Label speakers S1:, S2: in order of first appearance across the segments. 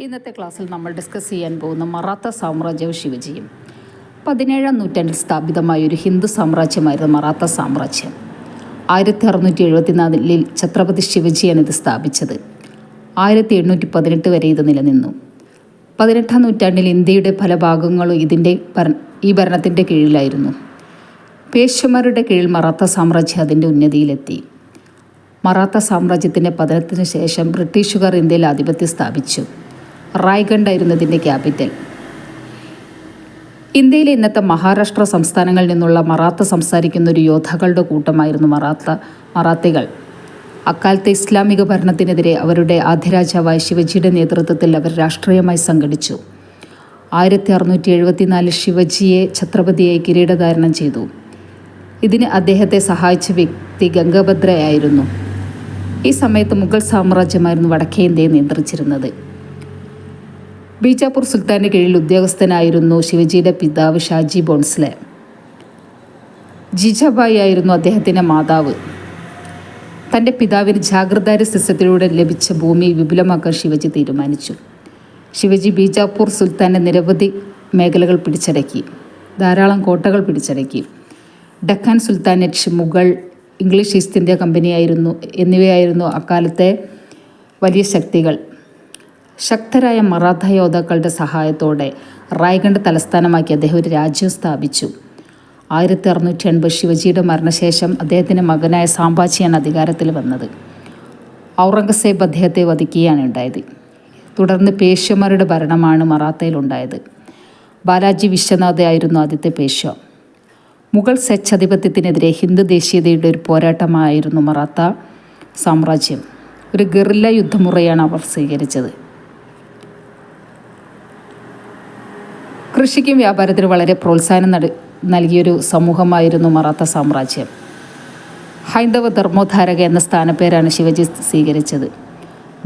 S1: ഇന്നത്തെ ക്ലാസ്സിൽ നമ്മൾ ഡിസ്കസ് ചെയ്യാൻ പോകുന്ന മറാത്ത സാമ്രാജ്യവും ശിവജിയും പതിനേഴാം നൂറ്റാണ്ടിൽ സ്ഥാപിതമായ ഒരു ഹിന്ദു സാമ്രാജ്യമായിരുന്നു മറാത്ത സാമ്രാജ്യം. ആയിരത്തി അറുന്നൂറ്റി എഴുപത്തിനാലിൽ ഛത്രപതി ശിവജിയാണ് ഇത് സ്ഥാപിച്ചത്. ആയിരത്തി എണ്ണൂറ്റി പതിനെട്ട് വരെ ഇത് നിലനിന്നു. പതിനെട്ടാം നൂറ്റാണ്ടിൽ ഇന്ത്യയുടെ പല ഭാഗങ്ങളും ഇതിന്റെ ഭര ഈ ഭരണത്തിന്റെ കീഴിലായിരുന്നു. പേശ്വമാരുടെ കീഴിൽ മറാത്ത സാമ്രാജ്യം അതിന്റെ ഉന്നതിയിലെത്തി. മറാത്ത സാമ്രാജ്യത്തിന്റെ പതനത്തിന് ശേഷം ബ്രിട്ടീഷുകാർ ഇന്ത്യയിൽ ആധിപത്യം സ്ഥാപിച്ചു. റായ്ഗഡ് ആയിരുന്നു ഇതിന്റെ ക്യാപിറ്റൽ. ഇന്ത്യയിലെ ഇന്നത്തെ മഹാരാഷ്ട്ര സംസ്ഥാനങ്ങളിൽ നിന്നുള്ള മറാത്ത സംസാരിക്കുന്ന ഒരു യോദ്ധാക്കളുടെ കൂട്ടമായിരുന്നു മറാത്ത മറാത്തികൾ. അക്കാലത്തെ ഇസ്ലാമിക ഭരണത്തിനെതിരെ അവരുടെ ആദ്യരാജാവായ ശിവജിയുടെ നേതൃത്വത്തിൽ അവർ രാഷ്ട്രീയമായി സംഘടിച്ചു. ആയിരത്തി അറുന്നൂറ്റി എഴുപത്തിനാലിൽ ശിവജിയെ ഛത്രപതിയായി കിരീടധാരണം ചെയ്തു. ഇതിന് അദ്ദേഹത്തെ സഹായിച്ച വ്യക്തി ഗംഗഭദ്രയായിരുന്നു. ഈ സമയത്ത് മുഗൾ സാമ്രാജ്യമായിരുന്നു വടക്കേ ഇന്ത്യയെ നിയന്ത്രിച്ചിരുന്നത്. ബീജാപ്പൂർ സുൽത്താന്റെ കീഴിൽ ഉദ്യോഗസ്ഥനായിരുന്നു ശിവജിയുടെ പിതാവ് ഷാജി ബോൺസ്ലെ. ജിജാബായി ആയിരുന്നു അദ്ദേഹത്തിന്റെ മാതാവ്. തന്റെ പിതാവിന് ജാഗ്രതാരി സിസ്റ്റത്തിലൂടെ ലഭിച്ച ഭൂമി വിപുലമാക്കാൻ ശിവജി തീരുമാനിച്ചു. ശിവജി ബീജാപ്പൂർ സുൽത്താന്റെ നിരവധി മേഖലകൾ പിടിച്ചടക്കി. ധാരാളം കോട്ടകൾ പിടിച്ചടക്കി. Deccan sultanate Mughal English East India കമ്പനിയായിരുന്നു എന്നിവയായിരുന്നു അക്കാലത്തെ വലിയ ശക്തികൾ. ശക്തരായ മറാഠ യോദ്ധാക്കളുടെ സഹായത്തോടെ റായ്ഗഡ് തലസ്ഥാനമാക്കി അദ്ദേഹം ഒരു രാജ്യം സ്ഥാപിച്ചു. ആയിരത്തി അറുന്നൂറ്റി എൺപത് ശിവജിയുടെ മരണശേഷം അദ്ദേഹത്തിന്റെ മകനായ സാമ്പാച്ചിയാണ് അധികാരത്തിൽ വന്നത്. ഔറംഗസേബ് അദ്ദേഹത്തെ വധിക്കുകയാണ് ഉണ്ടായത്. തുടർന്ന് പേഷ്യമാരുടെ ഭരണമാണ് മറാത്തയിലുണ്ടായത് ബാലാജി വിശ്വനാഥയായിരുന്നു ആദ്യത്തെ പേശ്വ മുഗൾ സ്വച്ഛാധിപത്യത്തിനെതിരെ ഹിന്ദു ദേശീയതയുടെ ഒരു പോരാട്ടമായിരുന്നു മറാത്ത സാമ്രാജ്യം. ഒരു ഗറില്ല യുദ്ധമുറയാണ് അവർ സ്വീകരിച്ചത്. കൃഷിക്കും വ്യാപാരത്തിനും വളരെ പ്രോത്സാഹനം നൽകിയൊരു സമൂഹമായിരുന്നു മറാത്ത സാമ്രാജ്യം. ഹൈന്ദവ ധർമ്മോദ്ധാരക എന്ന സ്ഥാനപ്പേരാണ് ശിവജി സ്വീകരിച്ചത്.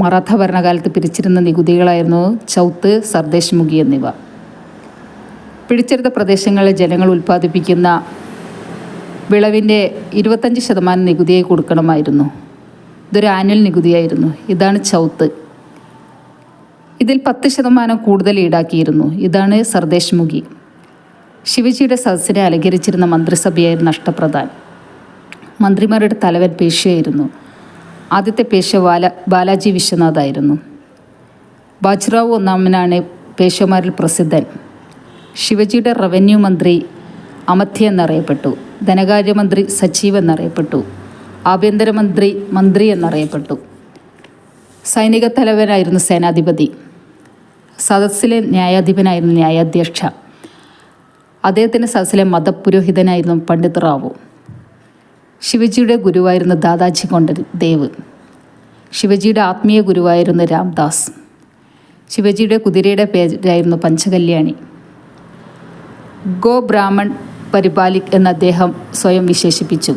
S1: മറാത്ത ഭരണകാലത്ത് പിരിച്ചിരുന്ന നികുതികളായിരുന്നു ചൗത്ത് സർദേശ് മുഖി എന്നിവ. പിടിച്ചെടുത്ത പ്രദേശങ്ങളിലെ ജനങ്ങൾ ഉൽപ്പാദിപ്പിക്കുന്ന വിളവിന്റെ ഇരുപത്തഞ്ച് ശതമാനം നികുതിയായി കൊടുക്കണമായിരുന്നു. ഇതൊരു ആനുവൽ നികുതിയായിരുന്നു. ഇതാണ് ചൗത്ത്. ഇതിൽ പത്ത് ശതമാനം കൂടുതൽ ഈടാക്കിയിരുന്നു. ഇതാണ് സർദേശ് മുഖി ശിവജിയുടെ സദസ്സിനെ അലങ്കരിച്ചിരുന്ന മന്ത്രിസഭയായിരുന്നു അഷ്ടപ്രധാൻ മന്ത്രിമാരുടെ തലവൻ പേശിയായിരുന്നു ആദ്യത്തെ പേശ്യ ബാല ബാലാജി വിശ്വനാഥായിരുന്നു. ബാജ്റാവു ഒന്നാമനാണ് പേശ്വമാരിൽ പ്രസിദ്ധൻ. ശിവജിയുടെ റവന്യൂ മന്ത്രി അമത്യ എന്നറിയപ്പെട്ടു. ധനകാര്യമന്ത്രി സച്ചീവ് എന്നറിയപ്പെട്ടു. ആഭ്യന്തരമന്ത്രി മന്ത്രി എന്നറിയപ്പെട്ടു. സൈനിക തലവനായിരുന്നു സേനാധിപതി. സദസ്സിലെ ന്യായാധിപനായിരുന്നു ന്യായാധ്യക്ഷ. അദ്ദേഹത്തിന്റെ സദസ്സിലെ മതപുരോഹിതനായിരുന്നു പണ്ഡിത് റാവു. ശിവജിയുടെ ഗുരുവായിരുന്നു ദാദാജി കൊണ്ടൽ ദേവ്. ശിവജിയുടെ ആത്മീയ ഗുരുവായിരുന്നു രാംദാസ്. ശിവജിയുടെ കുതിരയുടെ പേരായിരുന്നു പഞ്ചകല്യാണി. ഗോ ബ്രാഹ്മൺ പരിപാലിക് എന്ന് അദ്ദേഹം സ്വയം വിശേഷിപ്പിച്ചു.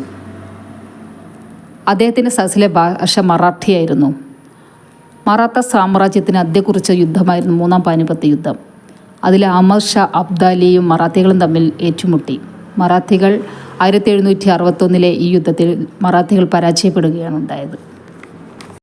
S1: അദ്ദേഹത്തിന്റെ സദസ്സിലെ ഭാഷ മറാഠിയായിരുന്നു. മറാത്ത സാമ്രാജ്യത്തിന് അദ്യക്കുറിച്ച യുദ്ധമായിരുന്നു മൂന്നാം പാനിപ്പത്ത് യുദ്ധം. അതിൽ അമർ ഷാ അബ്ദാലിയും മറാത്തികളും തമ്മിൽ ഏറ്റുമുട്ടി. മറാത്തികൾ ആയിരത്തി എഴുന്നൂറ്റി അറുപത്തൊന്നിലെ ഈ യുദ്ധത്തിൽ മറാത്തികൾ പരാജയപ്പെടുകയാണ് ഉണ്ടായത്.